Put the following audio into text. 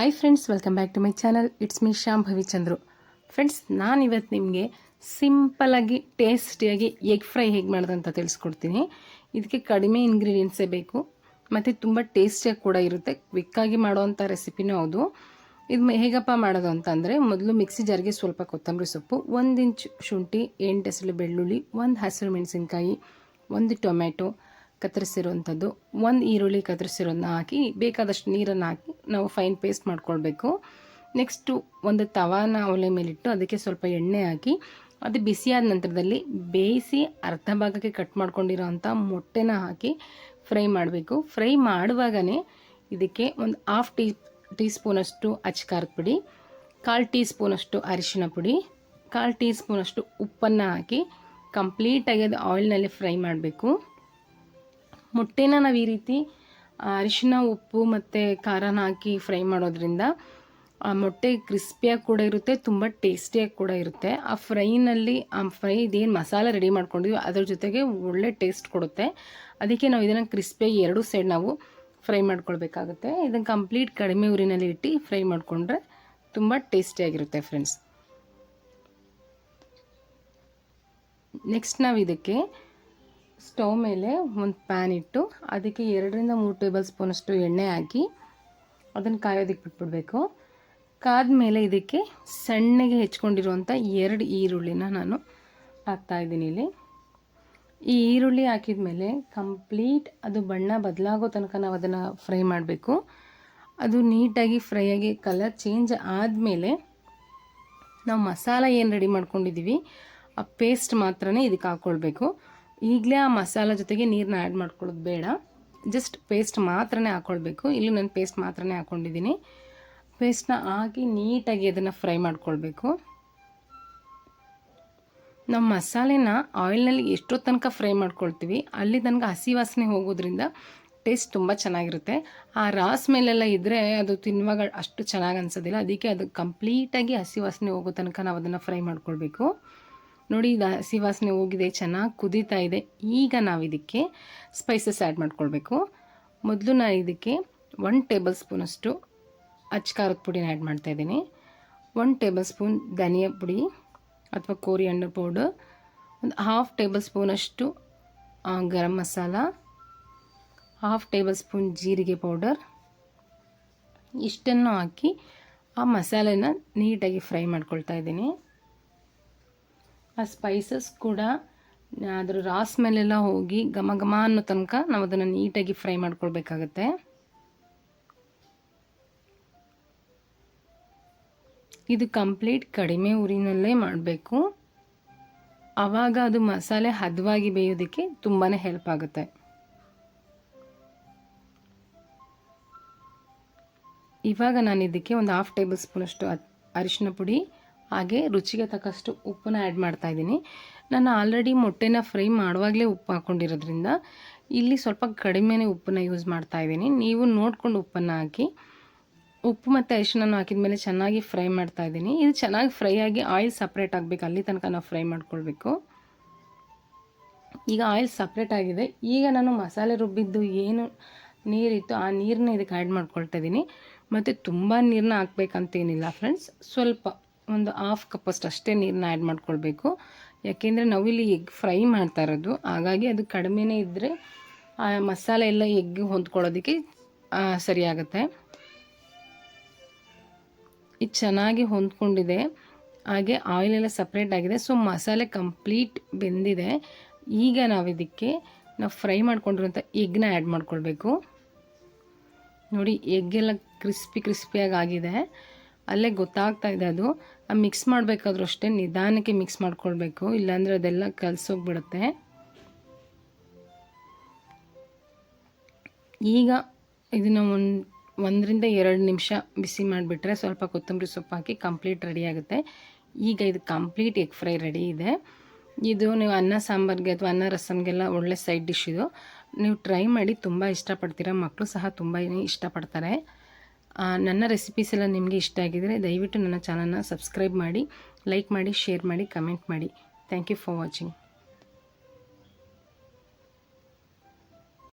Hi friends welcome back to my channel it's me Shyam Bhavichandru friends ನಾನು ಇವತ್ತು ನಿಮಗೆ ಸಿಂಪಲಾಗಿ ಟೇಸ್ಟಿಯಾಗಿ ಎಗ್ ಫ್ರೈ ಹೇಗೆ ಮಾಡೋದು ಅಂತ ತಿಳಿಸ್ಕೊಡ್ತೀನಿ. ಇದಕ್ಕೆ ಕಡಿಮೆ ಇಂಗ್ರೀಡಿಯೆಂಟ್ಸೇ ಬೇಕು. ಮತ್ತು ತುಂಬ ಟೇಸ್ಟಿಯಾಗಿ ಕೂಡ ಇರುತ್ತೆ. ಕ್ವಿಕ್ಕಾಗಿ ಮಾಡುವಂಥ ರೆಸಿಪಿನೂ ಹೌದು. ಇದು ಹೇಗಪ್ಪ ಮಾಡೋದು ಅಂತಂದರೆ ಮೊದಲು ಮಿಕ್ಸಿ ಜಾರಿಗೆ ಸ್ವಲ್ಪ ಕೊತ್ತಂಬರಿ ಸೊಪ್ಪು, ಒಂದು ಇಂಚ್ ಶುಂಠಿ, ಎಂಟು ಹೆಸರು ಬೆಳ್ಳುಳ್ಳಿ, ಒಂದು ಹಸಿರು ಮೆಣಸಿನ್ಕಾಯಿ, ಒಂದು ಟೊಮೆಟೊ ಕತ್ತರಿಸಿರುವಂಥದ್ದು ಒಂದು ಈರುಳ್ಳಿ ಕತ್ತರಿಸಿರೋದನ್ನ ಹಾಕಿ, ಬೇಕಾದಷ್ಟು ನೀರನ್ನು ಹಾಕಿ ನಾವು ಫೈನ್ ಪೇಸ್ಟ್ ಮಾಡ್ಕೊಳ್ಬೇಕು. ನೆಕ್ಸ್ಟು ಒಂದು ತವಾನ ಒಲೆ ಮೇಲಿಟ್ಟು ಅದಕ್ಕೆ ಸ್ವಲ್ಪ ಎಣ್ಣೆ ಹಾಕಿ, ಅದು ಬಿಸಿಯಾದ ನಂತರದಲ್ಲಿ ಬೇಯಿಸಿ ಅರ್ಧ ಭಾಗಕ್ಕೆ ಕಟ್ ಮಾಡ್ಕೊಂಡಿರೋ ಮೊಟ್ಟೆನ ಹಾಕಿ ಫ್ರೈ ಮಾಡಬೇಕು. ಫ್ರೈ ಮಾಡುವಾಗನೇ ಇದಕ್ಕೆ ಒಂದು ಹಾಫ್ ಟೀ ಟೀ ಸ್ಪೂನಷ್ಟು ಅಚ್ಕಾರದ ಪುಡಿ, ಕಾಲು ಟೀ ಸ್ಪೂನಷ್ಟು ಅರಿಶಿನ ಪುಡಿ, ಕಾಲು ಟೀ ಸ್ಪೂನಷ್ಟು ಉಪ್ಪನ್ನು ಹಾಕಿ ಕಂಪ್ಲೀಟಾಗಿ ಅದು ಆಯಿಲ್ನಲ್ಲಿ ಫ್ರೈ ಮಾಡಬೇಕು. ಮೊಟ್ಟೆನ ನಾವು ಈ ರೀತಿ ಅರಿಶಿನ, ಉಪ್ಪು ಮತ್ತು ಖಾರನ ಹಾಕಿ ಫ್ರೈ ಮಾಡೋದ್ರಿಂದ ಮೊಟ್ಟೆ ಕ್ರಿಸ್ಪಿಯಾಗಿ ಕೂಡ ಇರುತ್ತೆ, ತುಂಬ ಟೇಸ್ಟಿಯಾಗಿ ಕೂಡ ಇರುತ್ತೆ. ಆ ಫ್ರೈನಲ್ಲಿ, ಆ ಫ್ರೈ ಇದೇನು ಮಸಾಲೆ ರೆಡಿ ಮಾಡ್ಕೊಂಡಿದ್ವಿ, ಅದ್ರ ಜೊತೆಗೆ ಒಳ್ಳೆ ಟೇಸ್ಟ್ ಕೊಡುತ್ತೆ. ಅದಕ್ಕೆ ನಾವು ಇದನ್ನು ಕ್ರಿಸ್ಪಿಯಾಗಿ ಎರಡೂ ಸೈಡ್ ನಾವು ಫ್ರೈ ಮಾಡ್ಕೊಳ್ಬೇಕಾಗುತ್ತೆ. ಇದನ್ನು ಕಂಪ್ಲೀಟ್ ಕಡಿಮೆ ಉರಿನಲ್ಲಿ ಇಟ್ಟು ಫ್ರೈ ಮಾಡಿಕೊಂಡ್ರೆ ತುಂಬ ಟೇಸ್ಟಿಯಾಗಿರುತ್ತೆ ಫ್ರೆಂಡ್ಸ್. ನೆಕ್ಸ್ಟ್ ನಾವು ಇದಕ್ಕೆ ಸ್ಟವ್ ಮೇಲೆ ಒಂದು ಪ್ಯಾನ್ ಇಟ್ಟು ಅದಕ್ಕೆ ಎರಡರಿಂದ ಮೂರು ಟೇಬಲ್ ಸ್ಪೂನಷ್ಟು ಎಣ್ಣೆ ಹಾಕಿ ಅದನ್ನು ಕಾಯೋದಕ್ಕೆ ಬಿಟ್ಬಿಡ್ಬೇಕು. ಕಾದ್ಮೇಲೆ ಇದಕ್ಕೆ ಸಣ್ಣಗೆ ಹೆಚ್ಕೊಂಡಿರುವಂಥ ಎರಡು ಈರುಳ್ಳಿನ ನಾನು ಹಾಕ್ತಾ ಇದ್ದೀನಿ ಇಲ್ಲಿ. ಈ ಈರುಳ್ಳಿ ಹಾಕಿದ ಮೇಲೆ ಕಂಪ್ಲೀಟ್ ಅದು ಬಣ್ಣ ಬದಲಾಗೋ ತನಕ ನಾವು ಅದನ್ನು ಫ್ರೈ ಮಾಡಬೇಕು. ಅದು ನೀಟಾಗಿ ಫ್ರೈ ಆಗಿ ಕಲರ್ ಚೇಂಜ್ ಆದಮೇಲೆ ನಾವು ಮಸಾಲ ಏನು ರೆಡಿ ಮಾಡ್ಕೊಂಡಿದ್ದೀವಿ, ಆ ಪೇಸ್ಟ್ ಮಾತ್ರನೇ ಇದಕ್ಕೆ ಹಾಕ್ಕೊಳ್ಬೇಕು ಈಗಲೇ ಆ ಮಸಾಲ ಜೊತೆಗೆ ನೀರನ್ನ ಆ್ಯಡ್ ಮಾಡ್ಕೊಳ್ಳೋದು ಬೇಡ. ಜಸ್ಟ್ ಪೇಸ್ಟ್ ಮಾತ್ರನೇ ಹಾಕ್ಕೊಳ್ಬೇಕು ಇಲ್ಲಿ ನಾನು ಪೇಸ್ಟ್ ಮಾತ್ರನೇ ಹಾಕ್ಕೊಂಡಿದ್ದೀನಿ ಪೇಸ್ಟ್ನ ಹಾಕಿ ನೀಟಾಗಿ ಅದನ್ನು ಫ್ರೈ ಮಾಡ್ಕೊಳ್ಬೇಕು. ನಮ್ಮ ಮಸಾಲೆನ ಆಯಿಲ್ನಲ್ಲಿ ಎಷ್ಟೋ ತನಕ ಫ್ರೈ ಮಾಡ್ಕೊಳ್ತೀವಿ. ಅಲ್ಲಿ ತನಕ ಹಸಿ ವಾಸನೆ ಹೋಗೋದ್ರಿಂದ ಟೇಸ್ಟ್ ತುಂಬ ಚೆನ್ನಾಗಿರುತ್ತೆ. ಆ ರಾಸ್ ಮೇಲೆಲ್ಲ ಇದ್ದರೆ ಅದು ತಿನ್ನುವಾಗ ಅಷ್ಟು ಚೆನ್ನಾಗಿ ಅನ್ಸೋದಿಲ್ಲ. ಅದಕ್ಕೆ ಅದು ಕಂಪ್ಲೀಟಾಗಿ ಹಸಿ ವಾಸನೆ ಹೋಗೋ ತನಕ ನಾವು ಅದನ್ನು ಫ್ರೈ ಮಾಡ್ಕೊಳ್ಬೇಕು. ನೋಡಿ ಇದು ಹಸಿ ವಾಸನೆ ಹೋಗಿದೆ, ಚೆನ್ನಾಗಿ ಕುದೀತಾ ಇದೆ. ಈಗ ನಾವು ಇದಕ್ಕೆ ಸ್ಪೈಸಸ್ ಆ್ಯಡ್ ಮಾಡ್ಕೊಳ್ಬೇಕು. ಮೊದಲು ನಾನು ಇದಕ್ಕೆ ಒನ್ ಟೇಬಲ್ ಸ್ಪೂನಷ್ಟು ಅಚ್ಚ ಖಾರದ ಪುಡಿನ ಆ್ಯಡ್ ಮಾಡ್ತಾಯಿದ್ದೀನಿ ಒನ್ ಟೇಬಲ್ ಸ್ಪೂನ್ ಧನಿಯಾ ಪುಡಿ ಅಥವಾ ಕೋರಿ ಹಣ್ಣು ಪೌಡರ್ ಒಂದು ಹಾಫ್ ಟೇಬಲ್ ಸ್ಪೂನಷ್ಟು garam masala half tablespoon ಜೀರಿಗೆ ಪೌಡರ್ ಇಷ್ಟನ್ನು ಹಾಕಿ ಆ ಮಸಾಲೆನ ನೀಟಾಗಿ ಫ್ರೈ ಮಾಡ್ಕೊಳ್ತಾ ಇದ್ದೀನಿ. ಆ ಸ್ಪೈಸಸ್ ಕೂಡ ಅದರ ರಾಸ್ ಮೇಲೆಲ್ಲ ಹೋಗಿ ಘಮ ಘಮ ಅನ್ನೋ ತನಕ ನಾವು ಅದನ್ನು ನೀಟಾಗಿ ಫ್ರೈ ಮಾಡ್ಕೊಳ್ಬೇಕಾಗತ್ತೆ. ಇದು ಕಂಪ್ಲೀಟ್ ಕಡಿಮೆ ಉರಿನಲ್ಲೇ ಮಾಡಬೇಕು. ಆವಾಗ ಅದು ಮಸಾಲೆ ಹದವಾಗಿ ಬೇಯೋದಕ್ಕೆ ತುಂಬಾ ಹೆಲ್ಪ್ ಆಗುತ್ತೆ. ಇವಾಗ ನಾನು ಇದಕ್ಕೆ ಒಂದು ಹಾಫ್ ಟೇಬಲ್ ಸ್ಪೂನಷ್ಟು ಅರಿಶಿನ ಪುಡಿ ಹಾಗೆ ರುಚಿಗೆ ತಕ್ಕಷ್ಟು ಉಪ್ಪನ್ನ ಆ್ಯಡ್ ಮಾಡ್ತಾ ಇದ್ದೀನಿ. ನಾನು ಆಲ್ರೆಡಿ ಮೊಟ್ಟೆನ ಫ್ರೈ ಮಾಡುವಾಗಲೇ ಉಪ್ಪು ಹಾಕ್ಕೊಂಡಿರೋದ್ರಿಂದ ಇಲ್ಲಿ ಸ್ವಲ್ಪ ಕಡಿಮೆನೇ ಉಪ್ಪನ್ನ ಯೂಸ್ ಮಾಡ್ತಾ ಇದ್ದೀನಿ. ನೀವು ನೋಡ್ಕೊಂಡು ಉಪ್ಪನ್ನು ಹಾಕಿ, ಉಪ್ಪು ಮತ್ತು ಅರಿಶಿನ ಹಾಕಿದ ಮೇಲೆ ಚೆನ್ನಾಗಿ ಫ್ರೈ ಮಾಡ್ತಾ ಇದ್ದೀನಿ. ಇದು ಚೆನ್ನಾಗಿ ಫ್ರೈ ಆಗಿ ಆಯಿಲ್ ಸಪ್ರೇಟ್ ಆಗಬೇಕು. ಅಲ್ಲಿ ತನಕ ನಾವು ಫ್ರೈ ಮಾಡ್ಕೊಳ್ಬೇಕು. ಈಗ ಆಯಿಲ್ ಸಪ್ರೇಟ್ ಆಗಿದೆ. ಈಗ ನಾನು ಮಸಾಲೆ ರುಬ್ಬಿದ್ದು ಏನು ನೀರಿತ್ತು ಆ ನೀರನ್ನ ಇದಕ್ಕೆ ಆ್ಯಡ್ ಮಾಡ್ಕೊಳ್ತಾ ಇದ್ದೀನಿ. ಮತ್ತು ತುಂಬ ನೀರನ್ನ ಹಾಕ್ಬೇಕಂತೇನಿಲ್ಲ ಫ್ರೆಂಡ್ಸ್ ಸ್ವಲ್ಪ ಒಂದು ಹಾಫ್ ಕಪ್ಪಷ್ಟು ಅಷ್ಟೇ ನೀರನ್ನ ಆ್ಯಡ್ ಮಾಡ್ಕೊಳ್ಬೇಕು. ಯಾಕೆಂದರೆ ನಾವಿಲ್ಲಿ ಎಗ್ ಫ್ರೈ ಮಾಡ್ತಾ ಇರೋದು. ಹಾಗಾಗಿ ಅದು ಕಡಿಮೆನೇ ಇದ್ದರೆ ಆ ಮಸಾಲೆ ಎಲ್ಲ ಎಗ್ ಹೊಂದ್ಕೊಳ್ಳೋದಕ್ಕೆ ಸರಿಯಾಗುತ್ತೆ ಇದು ಚೆನ್ನಾಗಿ ಹೊಂದ್ಕೊಂಡಿದೆ. ಹಾಗೆ ಆಯಿಲ್ ಎಲ್ಲ ಸಪ್ರೇಟ್ ಆಗಿದೆ. ಸೊ ಮಸಾಲೆ ಕಂಪ್ಲೀಟ್ ಬೆಂದಿದೆ. ಈಗ ನಾವು ಇದಕ್ಕೆ, ನಾವು ಫ್ರೈ ಮಾಡ್ಕೊಂಡಿರೋಂಥ ಎಗ್ನ ಆ್ಯಡ್ ಮಾಡ್ಕೊಳ್ಬೇಕು. ನೋಡಿ ಎಗ್ ಎಲ್ಲ ಕ್ರಿಸ್ಪಿ ಕ್ರಿಸ್ಪಿಯಾಗಿ ಆಗಿದೆ. ಅಲ್ಲೇ ಗೊತ್ತಾಗ್ತಾ ಇದೆ ಅದು. ಮಿಕ್ಸ್ ಮಾಡಬೇಕಾದ್ರೂ ಅಷ್ಟೇ ನಿಧಾನಕ್ಕೆ ಮಿಕ್ಸ್ ಮಾಡ್ಕೊಳ್ಬೇಕು. ಇಲ್ಲಾಂದರೆ ಅದೆಲ್ಲ ಕಲಸೋಗ್ಬಿಡುತ್ತೆ. ಈಗ ಇದನ್ನು ಒಂದು, ಒಂದರಿಂದ ಎರಡು ನಿಮಿಷ ಬಿಸಿ ಮಾಡಿಬಿಟ್ರೆ ಸ್ವಲ್ಪ ಕೊತ್ತಂಬರಿ ಸೊಪ್ಪು ಹಾಕಿ ಕಂಪ್ಲೀಟ್ ರೆಡಿ ಆಗುತ್ತೆ. ಈಗ ಇದು ಕಂಪ್ಲೀಟ್ ಎಗ್ ಫ್ರೈ ರೆಡಿ ಇದೆ. ಇದು ನೀವು ಅನ್ನ, ಸಾಂಬಾರ್ಗೆ ಅಥವಾ ಅನ್ನ, ರಸಮ್ಗೆಲ್ಲ ಒಳ್ಳೆ ಸೈಡ್ ಡಿಶ್ ಇದು. ನೀವು ಟ್ರೈ ಮಾಡಿ ತುಂಬ ಇಷ್ಟಪಡ್ತೀರ ಮಕ್ಕಳು ಸಹ ತುಂಬ ಇಷ್ಟಪಡ್ತಾರೆ. ನನ್ನ ರೆಸಿಪೀಸ್ ಎಲ್ಲ ನಿಮಗೆ ಇಷ್ಟ ಆಗಿದರೆ ದಯವಿಟ್ಟು ನನ್ನ ಚಾನಲ್ನ ಸಬ್ಸ್ಕ್ರೈಬ್ ಮಾಡಿ ಲೈಕ್ ಮಾಡಿ ಶೇರ್ ಮಾಡಿ ಕಮೆಂಟ್ ಮಾಡಿ. Thank you for watching